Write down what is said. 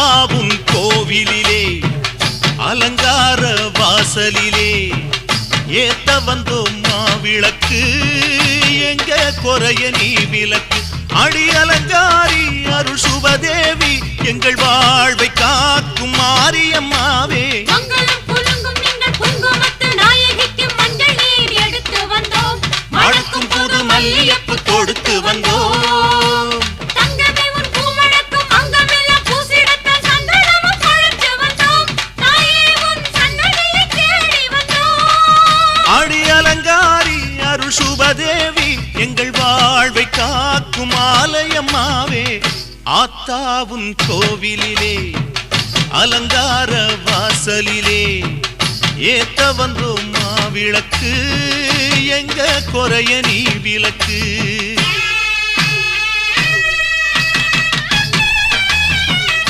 ஆவும் கோவிலிலே அலங்கார வாசலிலே. ஏத்த வந்தோம் மாவிளக்கு எங்க குறைய நீ விளக்கு. அடி அலங்காரி அருள் சுபதேவி எங்கள் வாழ்வை காக்கும் மாரியம்மாவே. எடுத்து வந்தோம். மணக்கும் புது மல்லியப்பு கொடுத்து வந்தோம். எங்கள் வாழ்வை காக்கும் ஆலயம்மாவே ஆத்தாவும் கோவிலிலே அலங்கார வாசலிலே ஏத்த வந்தோம் மாவிளக்கு எங்க குறைய நீ விளக்கு.